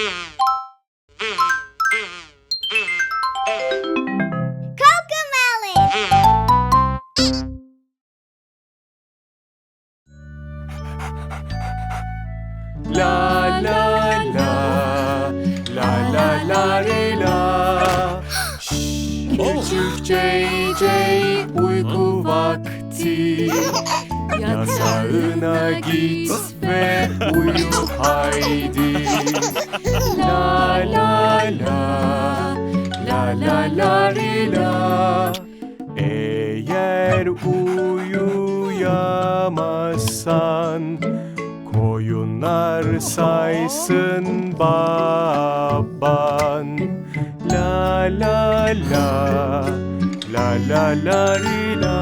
Mm-hmm. saysın baban. La la la La la la la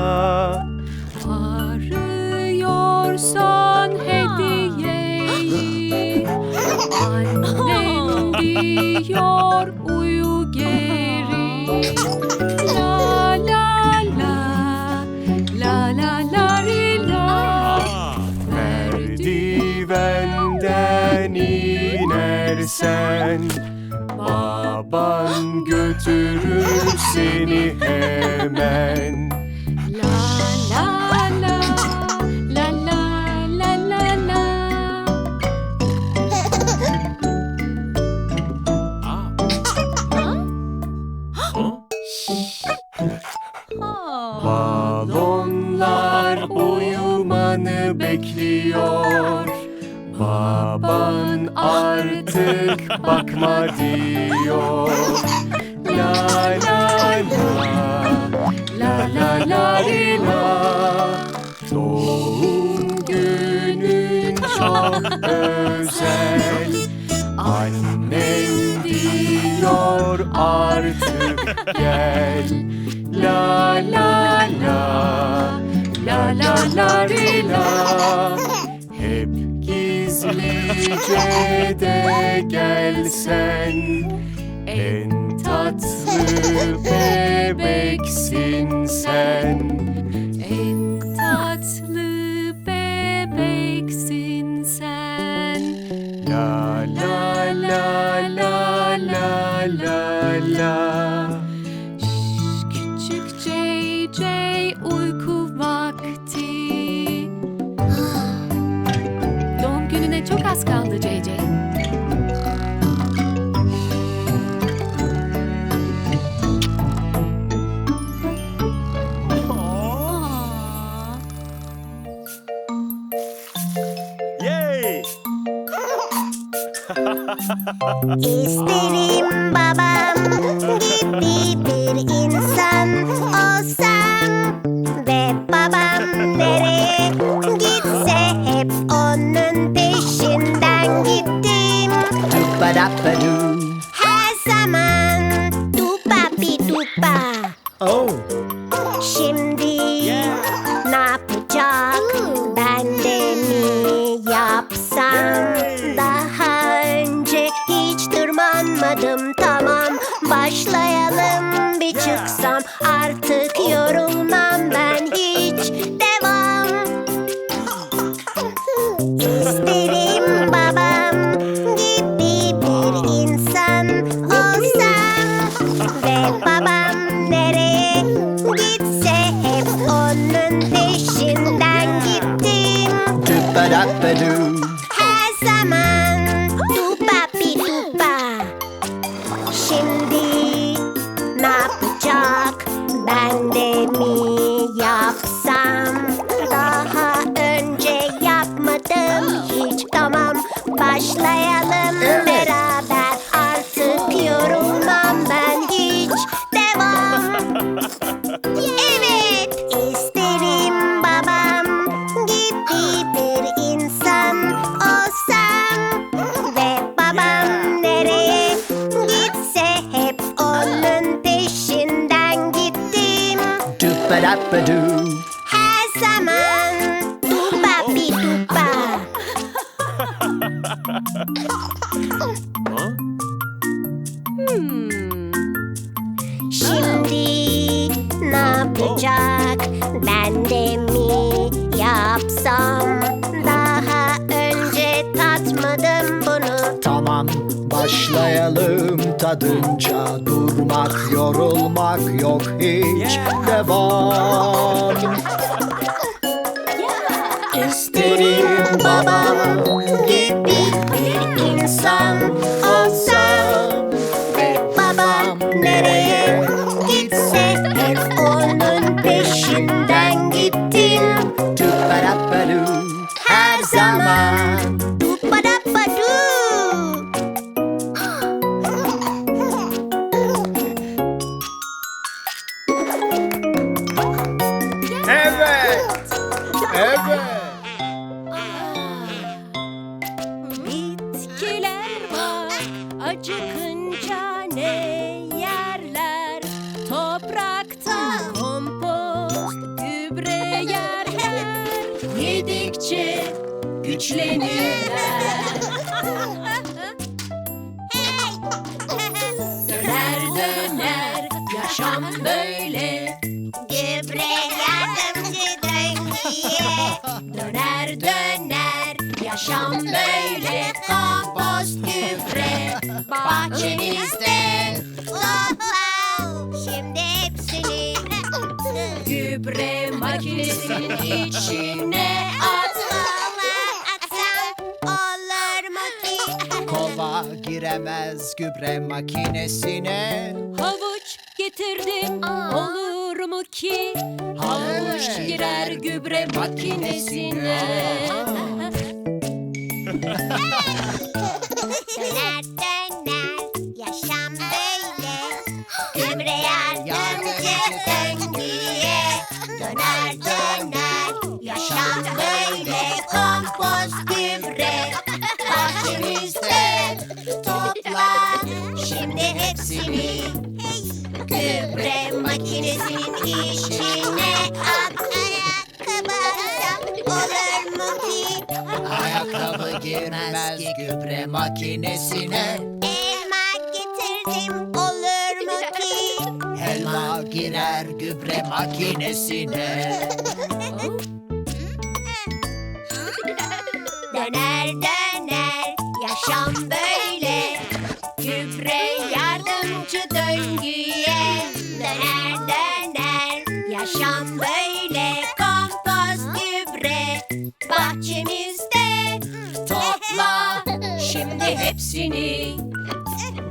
Arıyorsan hediyeyi Annen diyor uyu geri. sen. Baban götürür seni hemen. bakma diyor. La la la La la la la. Doğum günün çok özel. Annen diyor artık gel. La la la La la la la, la gece gelsen En tatlı bebeksin sen. kaldı CC. Yay! İsterim babam Dabadoo. Her zaman duba bi duba. Şimdi ne yapacak? Ben de mi yapsam? Daha önce tatmadım bunu. Tamam başlayalım tadınca Durmak yorulmak yok hiç. Devam. İsterim babam gibi bir insan olsam Ve babam nereye gitse hep onun peşinden gittim. Tüperapalu her zaman güçlenirler Döner döner yaşam böyle Gübre yardımcı döngüye. Döner döner yaşam böyle kompost gübre bahçemizde Wow. Şimdi hepsini gübre makinesinin içine giremez gübre makinesine. Havuç getirdim olur mu ki? Havuç girer gübre makinesine. Döner döner şimdi hepsini Gübre makinesinin içine at Ayakkabı atsam olur mu ki? Ayakkabı girmez gübre makinesine Elma getirdim olur mu ki? Helva girer gübre makinesine Döner döner hepsini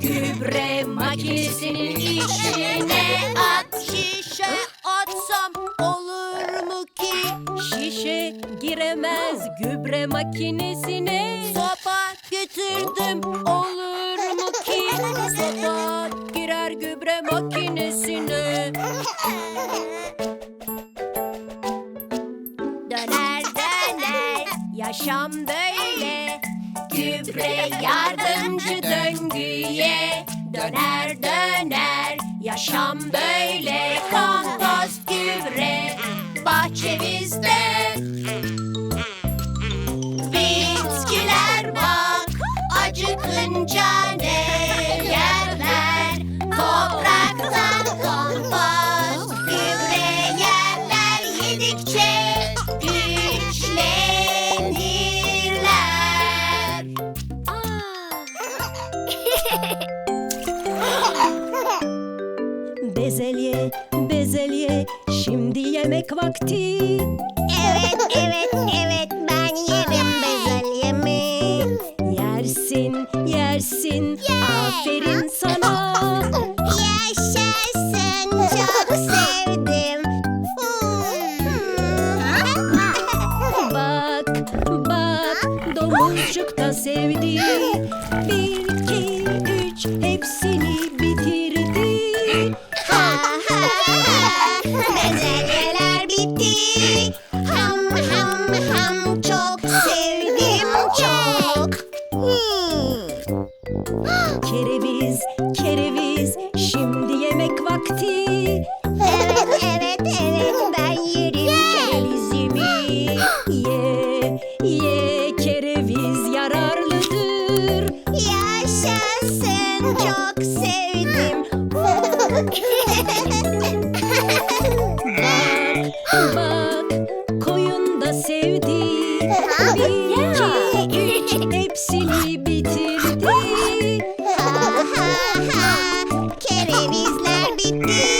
gübre makinesinin içine at. Şişe atsam olur mu ki? Şişe giremez gübre makinesine. Sopa getirdim Olur mu ki? Sopa girer gübre makinesine. Döner döner. Yaşam böyle Gübre yardımcı döngüye. Döner döner yaşam böyle. Kompost gübre bahçemizde. Bitkiler bak acıkınca ne yerler yemek vakti. Evet evet evet bitirdi. Ha ha ha. Kerevizler bitti.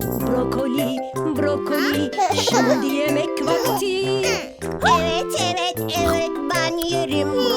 Brokoli, brokoli, şimdi yemek vakti. Evet, evet, evet ben yerim.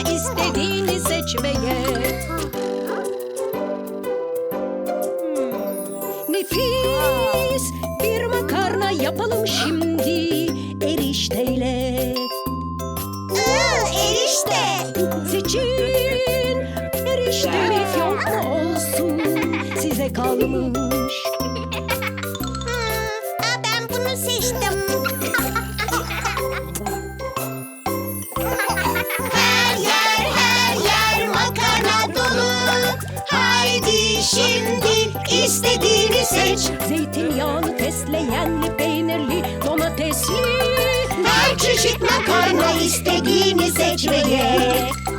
İstediğini seç ve ye. Nefis bir makarna yapalım şimdi erişteyle. Iı, erişte. Seçin erişte mi fiyonk mu olsun size kalmış. Fesleğenli, peynirli, domatesli. Her çeşit makarna istediğini seç ve ye.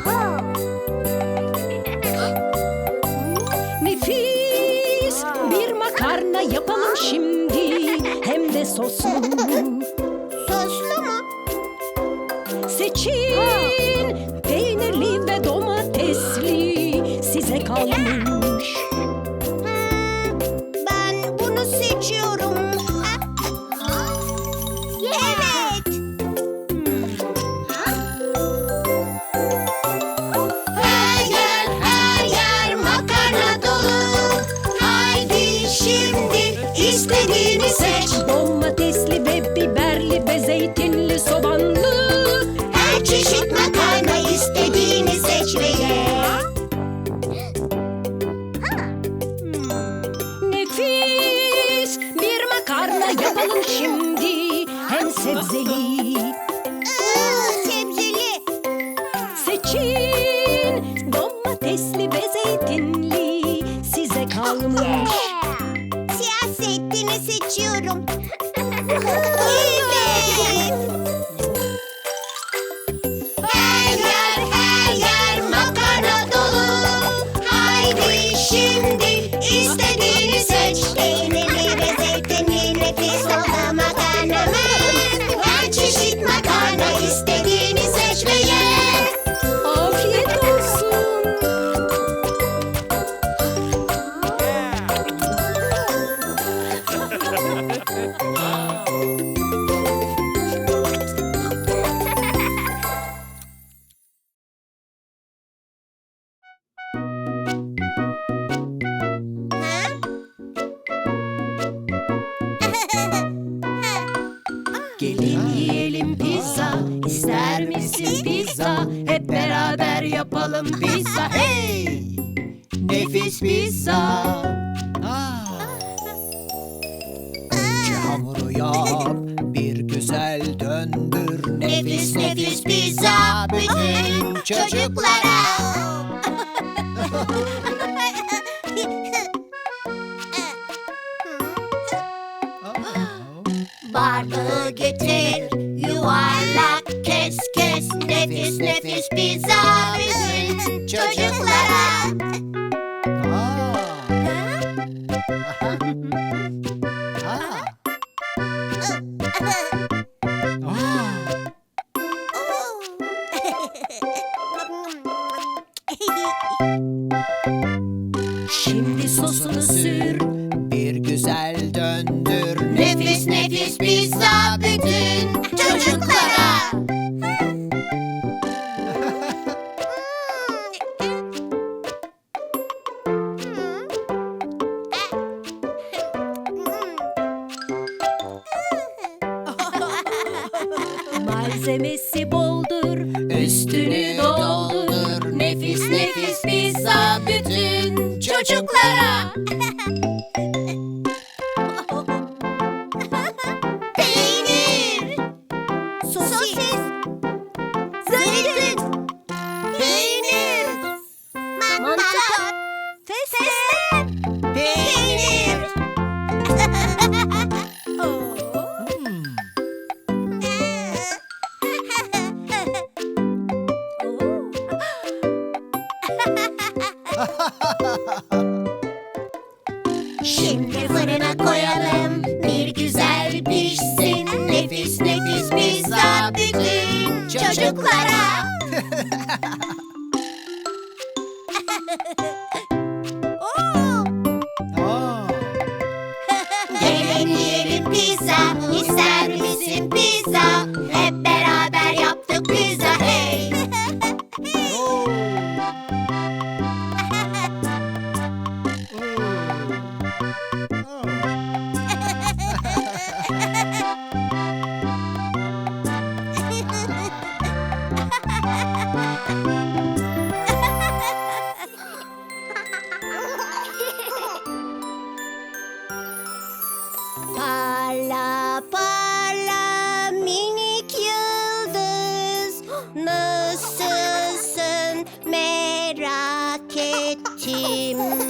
Nefis bir makarna yapalım şimdi hem de. Soslu zeytinli size kalmış. İster misin pizza? Hep beraber yapalım pizza. Hey! Nefis pizza. Önce hamuru yap, bir güzel döndür. Nefis nefis pizza bütün çocuklara. Bardağı getir, yuvarlak. Nefis nefis pizza bütün çocuklara. Şimdi sosunu sür. Bir güzel döndür. Nefis nefis pizza bütün Şimdi fırına koyalım. Bir güzel pişsin. Nefis nefis pizza bütün çocuklara team.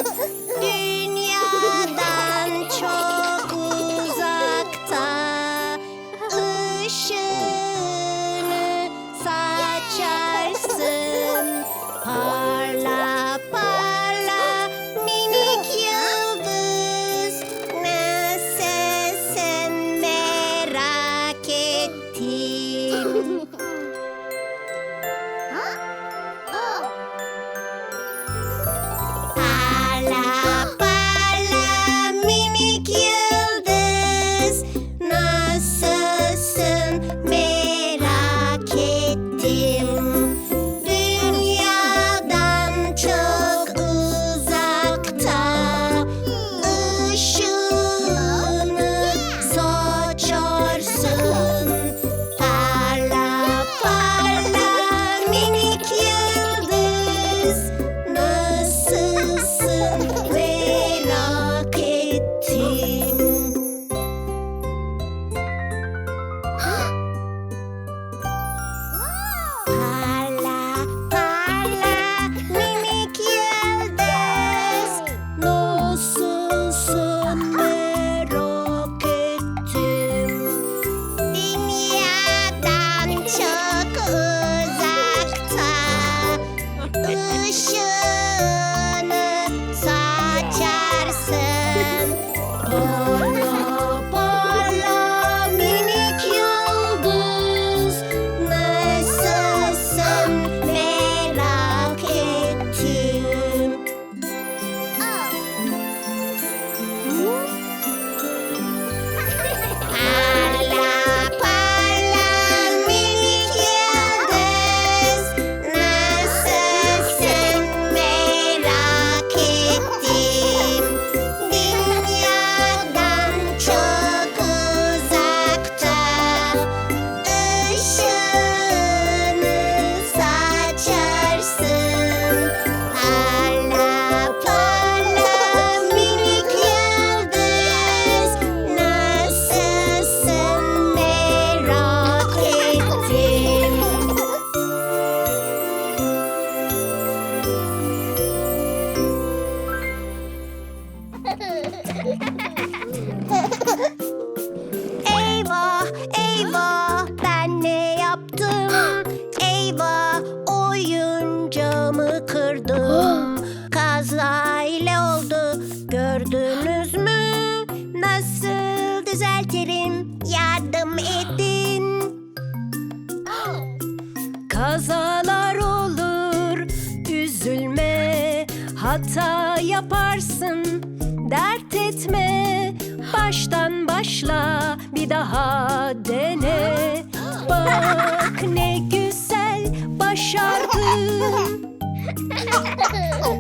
hata yaparsın. Dert etme Baştan başla Bir daha dene. Bak ne güzel başardın.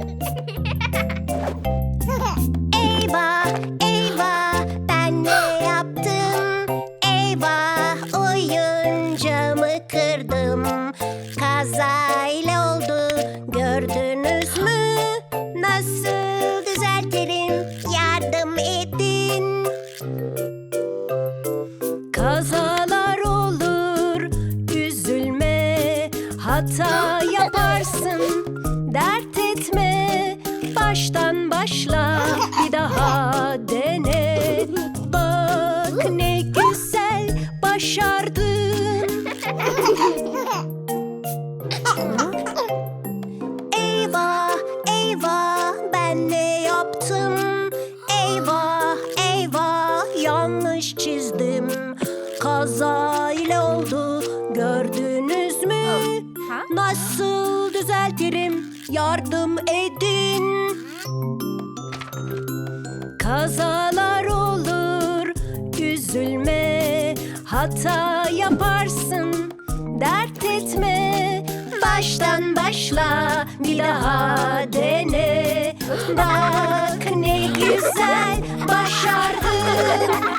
düzeltirim. Yardım edin. baştan başla bir daha dene. Bak ne güzel başardın.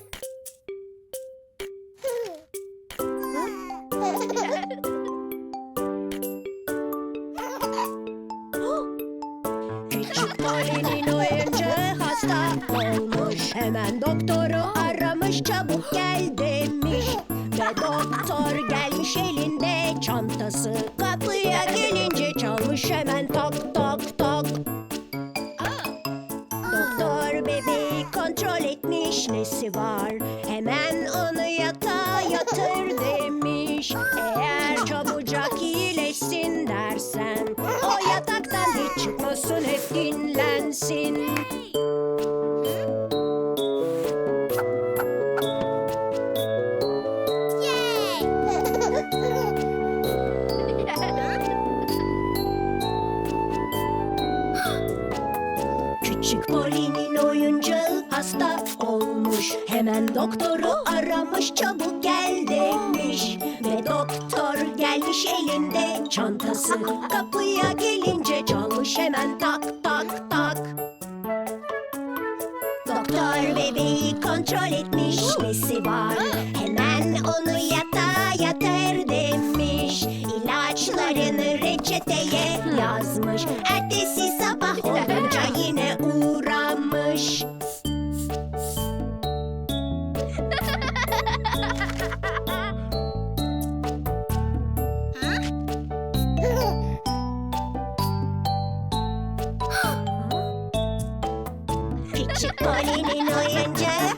Hemen doktoru aramış çabuk gel demiş. Ve doktor gelmiş elinde. Çantası Kapıya gelince çalmış hemen tak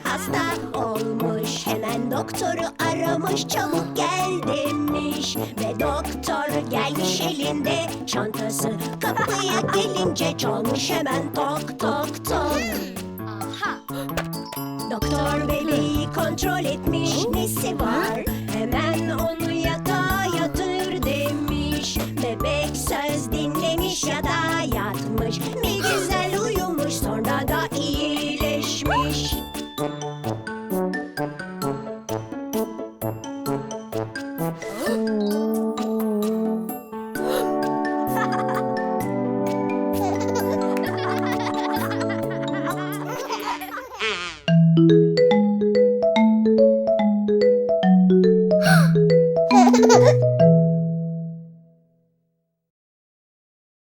hasta olmuş. Hemen doktoru aramış çabuk gel demiş. Ve doktor gelmiş elinde. Çantası Kapıya gelince çalmış hemen tok tok tok